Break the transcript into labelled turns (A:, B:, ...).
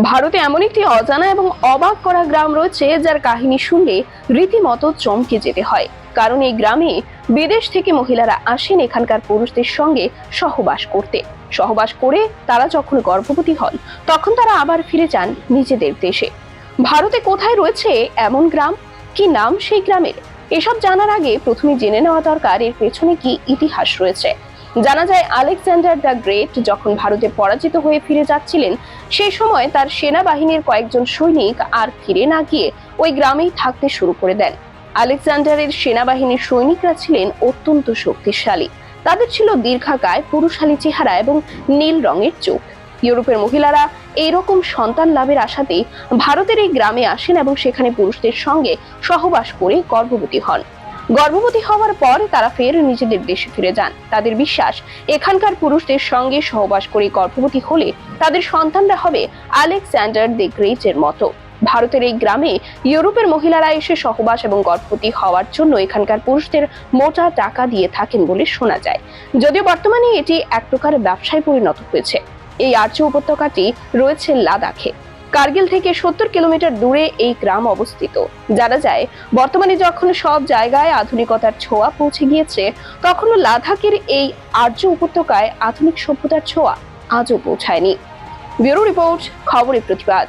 A: ভারতে এমন একটি অজানা এবং অবাক করা গ্রাম রয়েছে যার কাহিনী শুনলে রীতিমতো চমকে যেতে হয়। কারণ এই গ্রামে বিদেশ থেকে মহিলারা আসেন এখানকার পুরুষদের সঙ্গে সহবাস করতে। সহবাস করে তারা যখন গর্ভবতী হন, তখন তারা আবার ফিরে যান নিজেদের দেশে। ভারতে কোথায় রয়েছে এমন গ্রাম? কি নাম সেই গ্রামের? এসব জানার আগে প্রথমে জেনে নেওয়া দরকার এর পেছনে কি ইতিহাস রয়েছে। জানা যায়, আলেকজান্ডার দ্য গ্রেট যখন ভারতে পরাজিত হয়ে ফিরে যাচ্ছিলেন, সেই সময় তার সেনাবাহিনীর কয়েকজন সৈনিক আর ফিরে না গিয়ে ওই গ্রামেই থাকতে শুরু করে দেন। আলেকজান্ডারের সেনাবাহিনীর সৈনিকরা ছিলেন অত্যন্ত শক্তিশালী। তাদের ছিল দীর্ঘাকায় পুরুষালী চেহারা এবং নীল রঙের চোখ। ইউরোপের মহিলারা এইরকম সন্তান লাভের আশাতেই ভারতের এই গ্রামে আসেন এবং সেখানে পুরুষদের সঙ্গে সহবাস করে গর্ভবতী হন। গর্ভবতী হওয়ার পর তারা ফের নিজেদের দেশে ফিরে যান। তাদের বিশ্বাস, এখানকার পুরুষদের সঙ্গে সহবাস করে গর্ভবতী হলে তাদের সন্তানরা হবে আলেকজান্ডার দি গ্রেটের মতো। ভারতের এই গ্রামে ইউরোপের মহিলারা এসে সহবাস এবং গর্ভবতী হওয়ার জন্য এখানকার পুরুষদের মোটা টাকা দিয়ে থাকেন বলে শোনা যায়। যদিও বর্তমানে এটি এক প্রকার ব্যবসায় পরিণত হয়েছে। এই আর্য উপত্যকাটি রয়েছে লাদাখে। কার্গিল থেকে সত্তর কিলোমিটার দূরে এই গ্রাম অবস্থিত। জানা যায়, বর্তমানে যখন সব জায়গায় আধুনিকতার ছোঁয়া পৌঁছে গিয়েছে, তখনও লাদাখের এই আর্য উপত্যকায় আধুনিক সভ্যতার ছোঁয়া আজও পৌঁছায়নি। ব্যুরো রিপোর্ট, খবরের প্রতিবাদ।